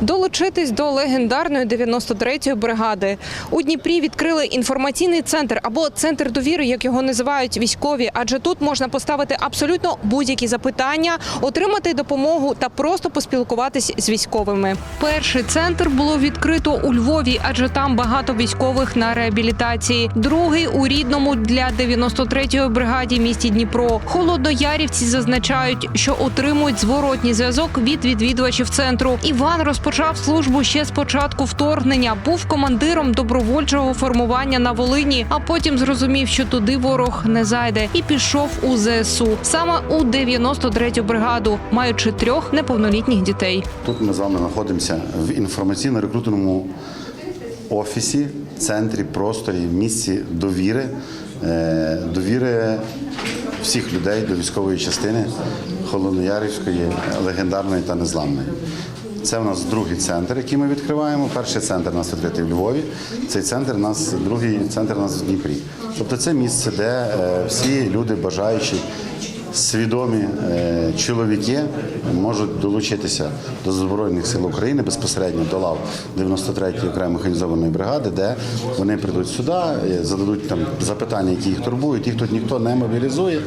долучитись до легендарної 93-ї бригади. У Дніпрі відкрили інформаційний центр або центр довіри, як його називають військові. Адже тут можна поставити абсолютно будь-які запитання, отримати допомогу та просто поспілкуватись з військовими. Перший центр було відкрито у Львові, адже там багато військових на реабілітації. Другий у рідному для 93-ї бригаді місті Дніпро. Холодноярівці зазначають, що отримують зворотній зв'язок від відвідувачів центру. Іван розпочав службу ще з початку вторгнення. Був командиром добровольчого формування на Волині, а потім зрозумів, що туди ворог не зайде, і пішов у ЗСУ саме у 93-ю бригаду, маючи трьох неповнолітніх дітей. Тут ми з вами знаходимося в інформаційно-рекрутиному офісі, центрі, просторі, місці довіри, е, довіри всіх людей до військової частини Холодноярівської, легендарної та незламної. Це у нас другий центр, який ми відкриваємо. Перший центр у нас відкритий в Львові. Цей центр у нас другий центр у нас в Дніпрі. Тобто це місце, де е, всі люди бажаючі свідомі е, чоловіки можуть долучитися до Збройних сил України безпосередньо до лав 93-ї окремої механізованої бригади, де вони прийдуть сюди, е, зададуть там запитання, які їх турбують. Їх тут ніхто не мобілізує.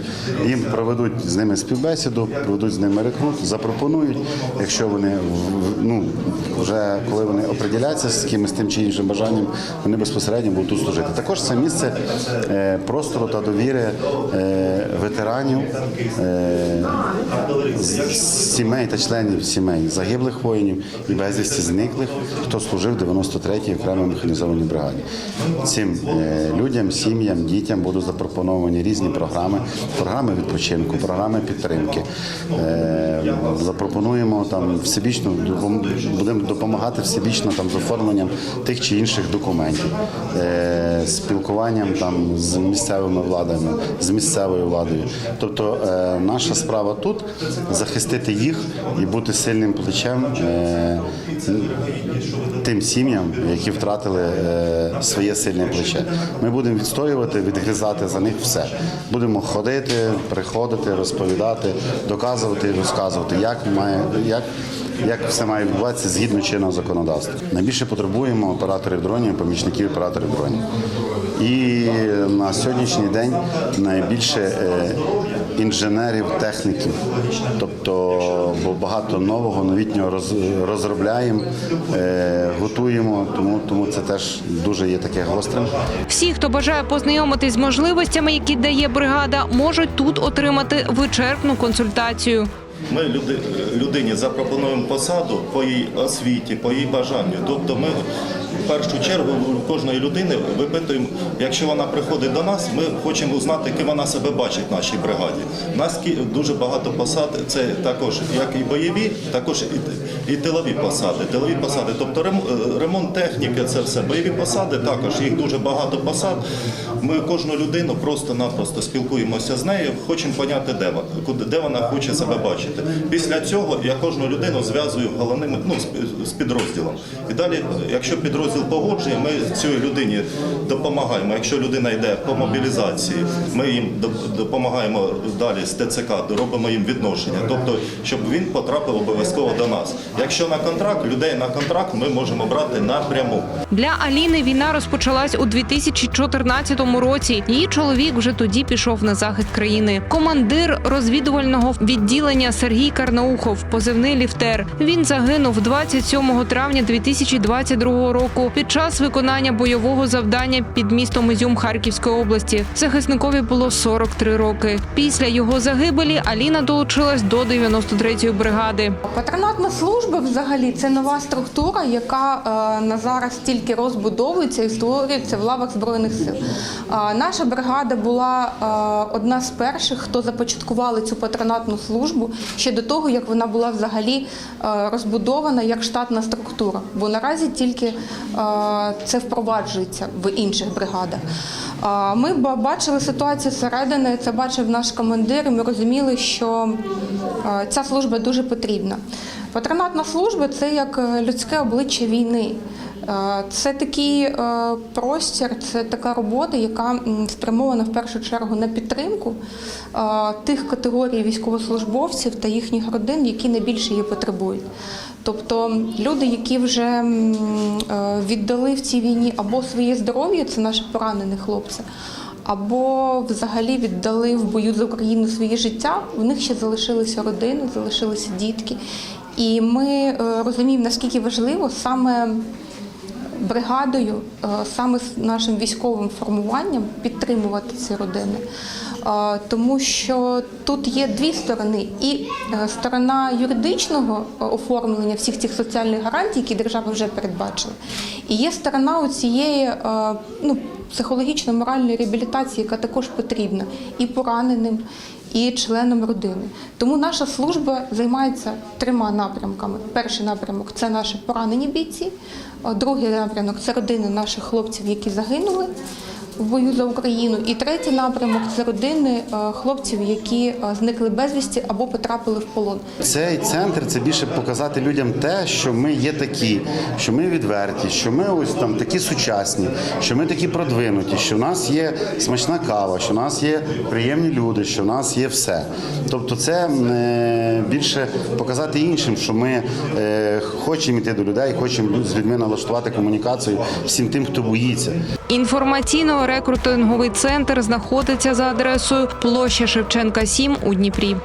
Їм проведуть з ними співбесіду, проведуть з ними рекрут, запропонують, якщо вони ну, вже коли вони оприділяться з якимось тим чи іншим бажанням, вони безпосередньо будуть тут служити. Також це місце е, простору та довіри ветеранів, е, сімей та членів сімей загиблих воїнів і безвісті зниклих, хто служив 93-й окремій механізованій бригаді. Цим е, людям, сім'ям, дітям будуть запропоновані різні програми, програми відпочинку, програми підтримки. Е, Запропонуємо там всебічно будемо допомагати всебічно там з оформленням тих чи інших документів, спілкуванням там з місцевими владами, з місцевою владою. Тобто наша справа тут захистити їх і бути сильним плечем е, тим сім'ям, які втратили е, своє сильне плече. Ми будемо відстоювати, відгризати за них все. Будемо ходити, приходити, розповідати, доказувати і розказувати, як має як. Як все має відбуватися згідно чинного законодавства? Найбільше потребуємо операторів дронів, помічників операторів дронів. І на сьогоднішній день найбільше е, інженерів, техніків. Тобто, бо багато нового, новітнього роз- розробляємо, е, готуємо, тому, тому це теж дуже є таке гострим. Всі, хто бажає познайомитись з можливостями, які дає бригада, можуть тут отримати вичерпну консультацію. Ми люди, людині запропонуємо посаду по її освіті, по її бажанню. Тобто ми в першу чергу кожної людини випитуємо, якщо вона приходить до нас, ми хочемо узнати, ким вона себе бачить в нашій бригаді. У нас дуже багато посад, це також як і бойові, також і, і тилові посади. Тилові посади, тобто ремонт техніки, це все. Бойові посади також, їх дуже багато посад. Ми кожну людину просто-напросто спілкуємося з нею, хочемо поняти, де вона, де вона хоче себе бачити. Після цього я кожну людину зв'язую головним ну, з підрозділом. І далі, якщо підрозділ погоджує, ми цій людині допомагаємо. Якщо людина йде по мобілізації, ми їм доп- допомагаємо далі з ТЦК, робимо їм відношення. Тобто, щоб він потрапив обов'язково до нас. Якщо на контракт, людей на контракт ми можемо брати напряму. Для Аліни війна розпочалась у 2014 році. Її чоловік вже тоді пішов на захист країни. Командир розвідувального відділення Сергій Карнаухов, позивний ліфтер. Він загинув 27 травня 2022 року під час виконання бойового завдання під містом Ізюм Харківської області. Захисникові було 43 роки. Після його загибелі Аліна долучилась до 93-ї бригади. Патронатна служба взагалі це нова структура, яка е, на зараз тільки розбудовується і створюється в лавах збройних сил. Наша бригада була е, одна з перших, хто започаткували цю патронатну службу ще до того, як вона була взагалі е, розбудована як штатна структура. Бо наразі тільки це впроваджується в інших бригадах. Ми бачили ситуацію зсередини, це бачив наш командир, і ми розуміли, що ця служба дуже потрібна. Патронатна служба це як е, людське обличчя війни. Е, Це такий е, простір, це така робота, яка спрямована в першу чергу на підтримку е, тих категорій військовослужбовців та їхніх родин, які найбільше її потребують. Тобто люди, які вже віддали в цій війні або своє здоров'я, це наші поранені хлопці, або взагалі віддали в бою за Україну своє життя, в них ще залишилися родини, залишилися дітки. І ми розуміємо, наскільки важливо саме бригадою, е, саме з нашим військовим формуванням підтримувати ці родини. Е, Тому що тут є дві сторони: і е, сторона юридичного оформлення всіх цих соціальних гарантій, які держава вже передбачила, і є сторона цієї ну, психологічно-моральної реабілітації, яка також потрібна і пораненим, і членом родини. Тому наша служба займається трьома напрямками. Перший напрямок це наші поранені бійці, другий напрямок це родини наших хлопців, які загинули в бою за Україну. І третій напрямок це родини е, хлопців, які е, зникли безвісті або потрапили в полон. Цей центр це більше показати людям те, що ми є такі, що ми відверті, що ми ось там такі сучасні, що ми такі продвинуті, що в нас є смачна кава, що в нас є приємні люди, що в нас є все. Тобто, це е, більше показати іншим, що ми хочемо йти до людей, хочемо люд- з людьми налаштувати комунікацію всім тим, хто боїться. Інформаційно-рекрутинговий центр знаходиться за адресою площа Шевченка 7 у Дніпрі.